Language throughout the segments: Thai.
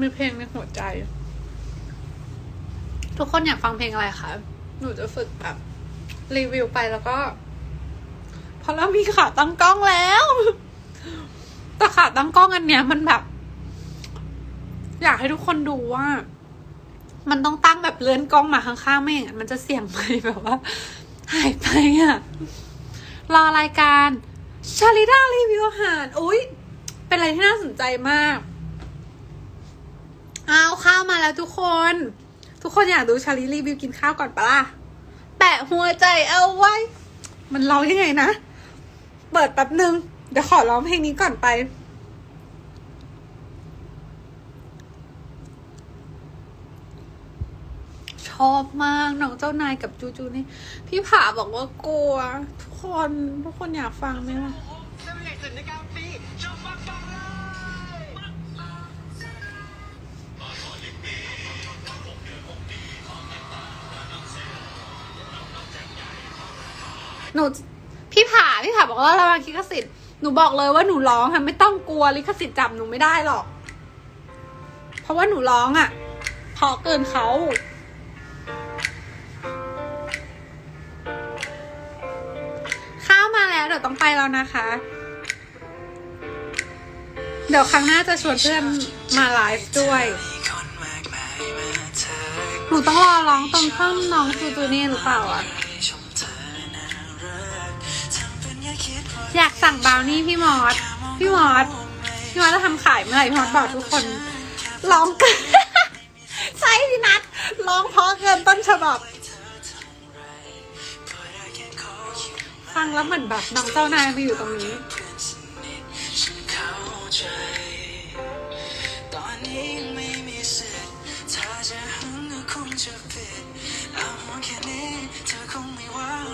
มีเพลงในหัวใจ ทุกคนอยากฟังเพลงอะไรคะ หนูจะฝึกแบบรีวิวไปแล้วก็เพราะเรามีขาตั้งกล้องแล้ว แต่ขาตั้งกล้องอันเนี้ยมันแบบ อยากให้ทุกคนดูว่า มันต้องตั้งแบบเลื่อนกล้องมาข้างๆไม่อย่างนั้นมันจะเสี่ยงไปแบบว่า หายไปอะรอรายการชาลิดารีวิวอาหาร อุ๊ยเป็นอะไรที่น่าสนใจมากเอาวมาแล้วทุกคน ทุกคนอยากดูชาลิรีวิวกินข้าวก่อนปะล่ะแปะหัวใจเอาไว้ มันร้องยังไงนะ เปิดแป๊บนึง เดี๋ยวขอร้องเพลงนี้ก่อนไปชอบมากน้องเจ้านายกับจูจูนี่ พี่ผาบอกว่ากลัว ทุกคนทุกคนอยากฟังไหมล่ะ หนูพี่ผาพี่ผาบอกว่าระวังลิขสิทธิ์หนูบอกเลยว่าหนูร้องค่ะไม่ต้องกลัวลิขสิทธิ์จับหนูไม่ได้หรอก เพราะว่าหนูร้องอะ่ะเพราะเกินเขาข้าวมาแล้วเดี๋ยวต้องไปแล้วนะคะ เดี๋ยวครั้งหน้าจะชวนเพื่อนมาไลฟ์ด้วยหนูต้องรอร้องตรงท่อนน้องจูจูนี่หรือเปล่าอะ อยากสั่งบราวนี่พี่มอสพี่มอสพี่มอสจะทำขายเมื่อไหร่พี่มอสบอกทุกคนร้องเกินใช่พี่นัทร้องเพราะเกินต้นฉบับฟังแล้วเหมือนแบบน้องเจ้านายมาอยู่ตรงนี้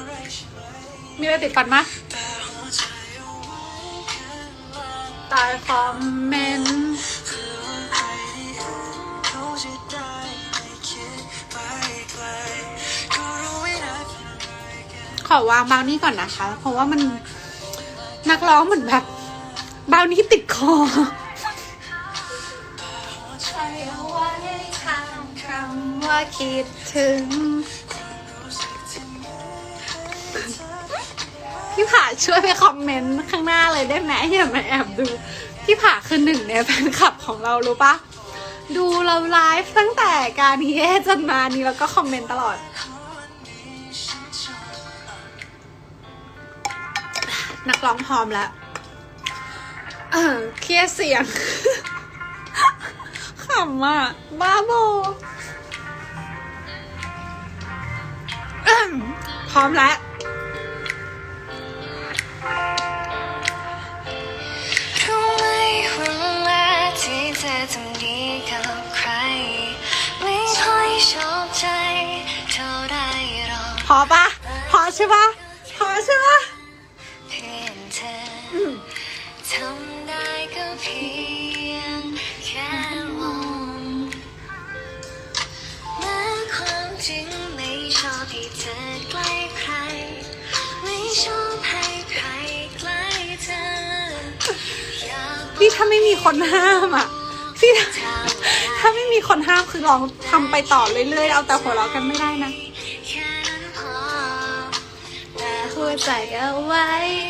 มีอะไรใช่ไหมมีอะไรติดฟันมะ ลองตายคอมเมนต์เพื่อว่าใครที่เห็นเขอวางบาวนี่ก่อนนะคะ เพราะว่ามันนักร้องเหมือนแบบบาวนี่ติดคอว่าคิดถึง พี่ผาช่วยไปคอมเมนต์ข้างหน้าเลยได้ไหมอย่ามาแอบดู พี่ผาคือหนึ่งในแฟนคลับของเรารู้ปะดูเราไลฟ์ตั้งแต่การนี้จนมานี้แล้วก็คอมเมนต์ตลอด นักร้องพร้อมแล้ว เออเคลียร์เสียงขำอะบ้าโบอื้มพร้อมแล้ว ที่เธอทำดีกับใคร ไม่ค่อยชอบใจเท่าไรหรอกพอปะพอใช่ปะพอใช่ปะเพียงเธออทำได้ก็เพียงแค่มองแม้ความจริงไม่ชอบให้เธอใกล้ใคร ไม่ชอบให้ใครใกล้เธออยากพี่ถ้าไม่มีคนห้ามอะ พี่ถ้าถ้าไม่มีคนห้ามคือลองทำไปต่อเรื่อยๆ เอาแต่หัวเราะกันไม่ได้นะแค่นั้นพอแต่หัวใจเอาไว้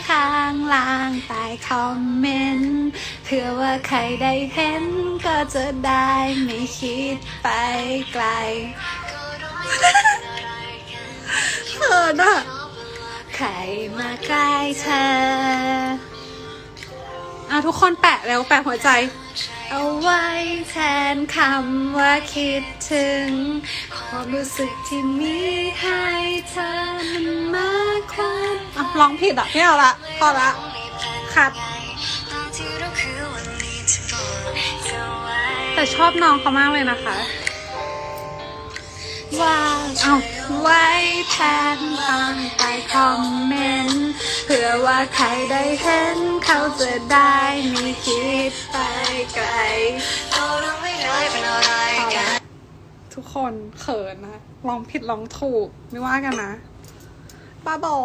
ข้างล่างใต้คอมเมนต์เพื่อว่าใครได้เห็นก็จะได้ไม่คิดไปไกลก็รู้ไม่เป็นอะไรกันเขินอะชอบเลยใครมาใกล้เธออะทุกคนแปะแล้วแปะหัวใจ เอาไว้แทนคำว่าคิดถึง ความรู้สึกที่มีให้เธอมันมากกว่าอะร้องผิดอะไม่เอาละพอละครับตอนที่เราคือวันนี้จะบอกเธอไว้แต่ชอบน้องเขามากเลยนะคะ ว่า เอาไว้แทนฟังใต้คอมเมนต์เพื่อว่าใครได้เห็นเขาจะได้ม่คิดไปไกลก็รู้ไม่ได้เป็นอะไรกันทุกคนเขินนะลองผิดลองถูกไม่ว่ากันนะป้าบอ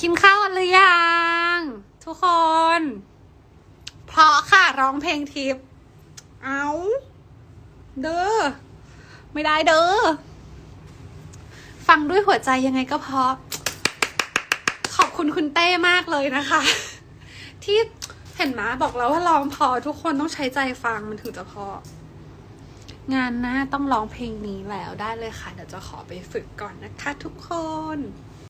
กินข้าวหรือยัง ทุกคน เพราะค่ะร้องเพลงทิป เอา เด้อ ไม่ได้เด้อ ฟังด้วยหัวใจยังไงก็เพราะ ขอบคุณคุณเต้มากเลยนะคะ ที่เห็นมาบอกแล้วว่าร้องพอทุกคนต้องใช้ใจฟังมันถึงจะพองานหน้าต้องร้องเพลงนี้แล้วได้เลยค่ะ เดี๋ยวจะขอไปฝึกก่อนนะคะทุกคน